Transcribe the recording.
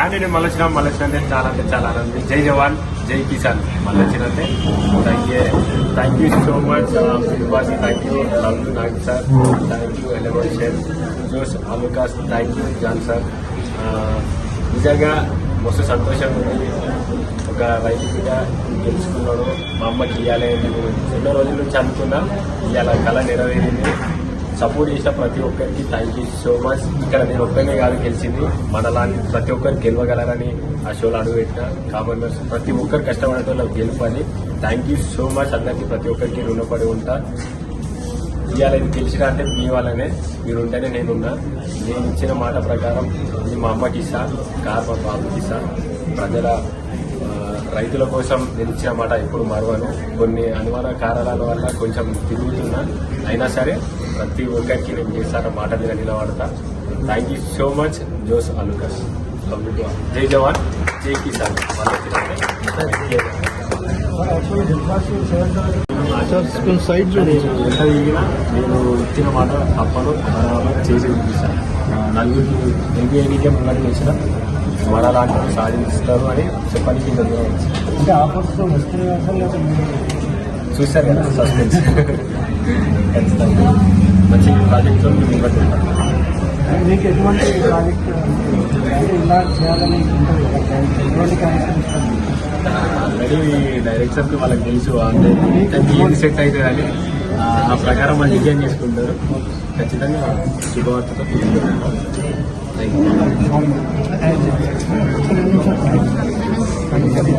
కానీ నేను మళ్ళీ వచ్చిన మళ్ళీ వచ్చిన చాలా అంటే చాలా ఆనందం. జై జవాన్ జై కిసాన్. మళ్ళీ వచ్చినంటే thank you thank you so much big thank you love Nag sir thank you eleven share Jos Alukkas thank you John sir నిజంగా మస్తు సంతోషంగా ఉంది. ఒక రైతు బిడ్డ గెలుచుకున్నాడు. మా అమ్మకి ఇవ్వాలి నేను ఎన్నో రోజుల నుంచి అనుకున్నా. ఇవాళ కళ నెరవేరింది. సపోర్ట్ చేసిన ప్రతి ఒక్కరికి థ్యాంక్ యూ సో మచ్ ఇక్కడ నేను ఒక్కనే కాదు గెలిచింది. మనలాంటి ప్రతి ఒక్కరు గెలవగలరని ఆ షోలో అడుగుపెట్టిన కామన్ మ్యాన్స్ ప్రతి ఒక్కరు కష్టపడే వాళ్ళకి గెలుపని థ్యాంక్ యూ సో మచ్ అందరికీ ప్రతి ఒక్కరికి రుణపడి ఉంటా. ఇవాళ ఇది గెలిచిన అంటే మీ వాళ్ళనే మీరు ఉంటేనే నేనున్నా. నేను ఇచ్చిన మాట ప్రకారం ఇది మా అమ్మకి ఇస్తా కార్ మా బాబుకి ఇస్తా. ప్రజల రైతుల కోసం ఇచ్చిన మాట ఎప్పుడు మరవను. కొన్ని అనుమాన కారణాల వల్ల కొంచెం తిరుగుతున్నా. అయినా సరే ప్రతి ఒక్కరికి నేను చేస్తాను మాట మీద నిలబడతా. Thank you so much Jos Alukkas Jai Jawan Jai Kisan. Side ఎంత దిగినా నేను ఇచ్చిన మాట తప్పను చేసి చూపిస్తాను నలుగురికి ఎంపీ ఎన్నికే ముంగటి చేసిన వరాలాంటి సాధిస్తారు అని చెప్పడానికి వచ్చింది. అంటే ఆఫర్స్ చూస్తారు కదా సస్పెన్స్. ఖచ్చితంగా. మంచి మేము ఉంటాం మీకు ఎటువంటి ప్రాజెక్ట్ అంటే ఇలా చేయాలని ఎటువంటి ఆల్రెడీ డైరెక్టర్కి వాళ్ళకి తెలుసు అంటే ఏది సెట్ అవుతుంది అని ఆ ప్రకారం వాళ్ళు డిజైన్ చేసుకుంటారు. ఖచ్చితంగా శుభవార్తతో Thank you.